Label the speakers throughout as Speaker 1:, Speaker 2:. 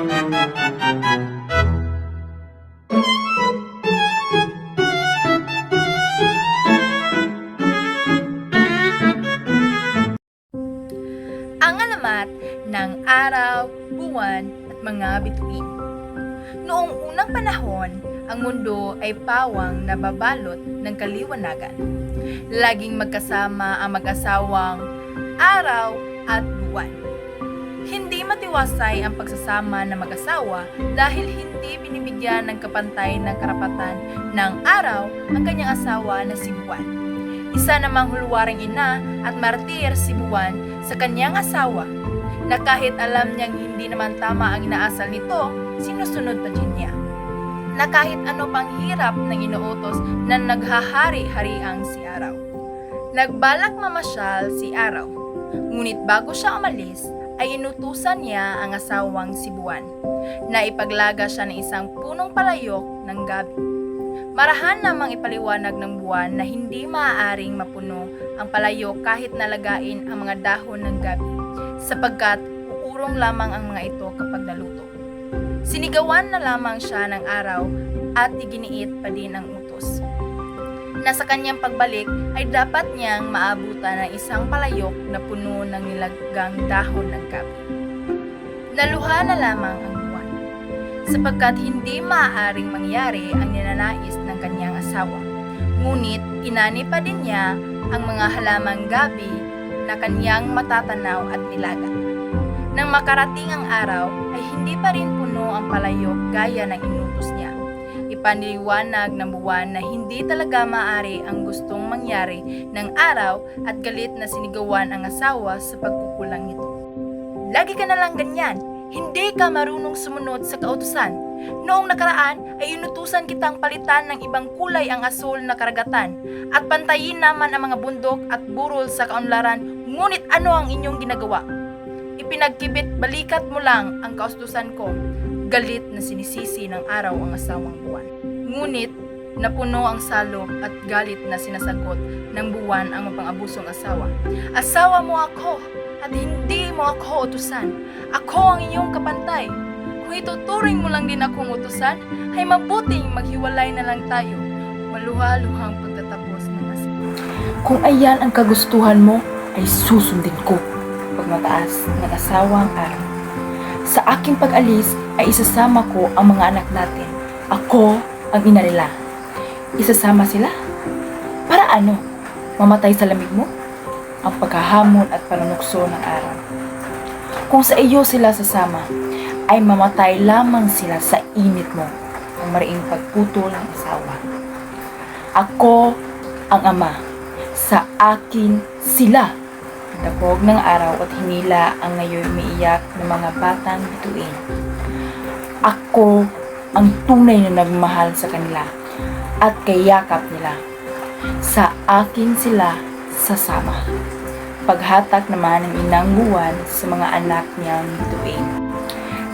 Speaker 1: Ang alamat ng araw, buwan at mga bituin. Noong unang panahon, ang mundo ay pawang nababalot ng kaliwanagan. Laging magkasama ang mag-asawang araw at buwan. Hindi matiwasay ang pagsasama ng mag-asawa dahil hindi binibigyan ng kapantay ng karapatan ng araw ang kanyang asawa na si Buwan. Isa namang hulwaring ina at martir si Buwan sa kanyang asawa na kahit alam niyang hindi naman tama ang inaasal nito, sinusunod pa din niya. Na kahit ano pang hirap ng inuutos na naghahari-hariang si Araw. Nagbalak mamasyal si Araw. Ngunit bago siya umalis, ay inutusan niya ang asawang si Buwan na ipaglaga siya ng isang punong palayok ng gabi. Marahan namang ipaliwanag ng buwan na hindi maaaring mapuno ang palayok kahit nalagain ang mga dahon ng gabi sapagkat uurong lamang ang mga ito kapag naluto. Sinigawan na lamang siya ng araw at iginiit pa din ang utos. Na sa kanyang pagbalik ay dapat niyang maabutan ng isang palayok na puno ng nilagang dahon ng gabi. Naluha na lamang ang buwan sapagkat hindi maaaring mangyari ang ninanais ng kanyang asawa. Ngunit inani pa din niya ang mga halamang gabi na kanyang matatanaw at nilaga. Nang makarating ang araw ay hindi pa rin puno ang palayok gaya ng inutos niya. Ipaniliwanag ng buwan na hindi talaga maari ang gustong mangyari ng araw at galit na sinigawan ang asawa sa pagkukulang nito. Lagi ka na lang ganyan, hindi ka marunong sumunod sa kautusan. Noong nakaraan ay inutusan kitang palitan ng ibang kulay ang asul na karagatan at pantayin naman ang mga bundok at burol sa kaunlaran, ngunit ano ang inyong ginagawa? Ipinagkibit balikat mo lang ang kaustusan ko. Galit na sinisisi ng araw ang asawang buwan. Ngunit napuno ang salop at galit na sinasagot ng buwan ang mapang-abusong asawa. Asawa mo ako at hindi mo ako utusan. Ako ang iyong kapantay. Kung ituturing mo lang din akong utusan, ay mabuting maghiwalay na lang tayo. Maluha-luhang pagtatapos ng asawa.
Speaker 2: Kung ayan ang kagustuhan mo, ay susundin ko. Pag mataas ng asawang araw. Sa aking pag-alis ay isasama ko ang mga anak natin. Ako ang ina nila. Isasama sila? Para ano? Mamatay sa lamig mo? Ang paghahamon at panunukso ng araw. Kung sa iyo sila sasama, ay mamatay lamang sila sa init mo ang mariing pagputol ng asawa. Ako ang ama. Sa akin sila. Dabog ng araw at hinila ang ngayon umiiyak ng mga batang bituin. Ako ang tunay na nagmahal sa kanila at kayakap nila. Sa akin sila sasama. Paghatak naman ng inang buwan sa mga anak niyang bituin.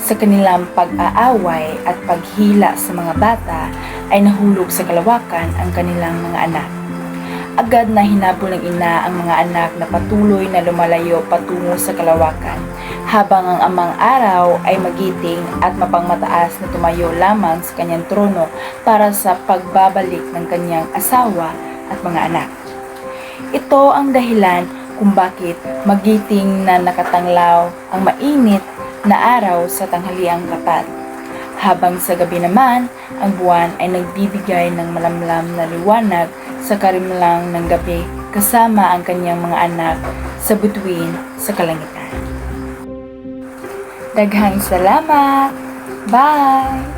Speaker 2: Sa kanilang pag-aaway at paghila sa mga bata ay nahulog sa kalawakan ang kanilang mga anak. Agad na hinabol ng ina ang mga anak na patuloy na lumalayo patungo sa kalawakan, habang ang amang araw ay magiting at mapangmataas na tumayo lamang sa kanyang trono para sa pagbabalik ng kanyang asawa at mga anak. Ito ang dahilan kung bakit magiting na nakatanglaw ang mainit na araw sa tanghaliang tapat. Habang sa gabi naman, ang buwan ay nagbibigay ng malamlam na liwanag sa karimlang ng gabi kasama ang kanyang mga anak sa butuin sa kalangitan. Daghang salamat! Bye!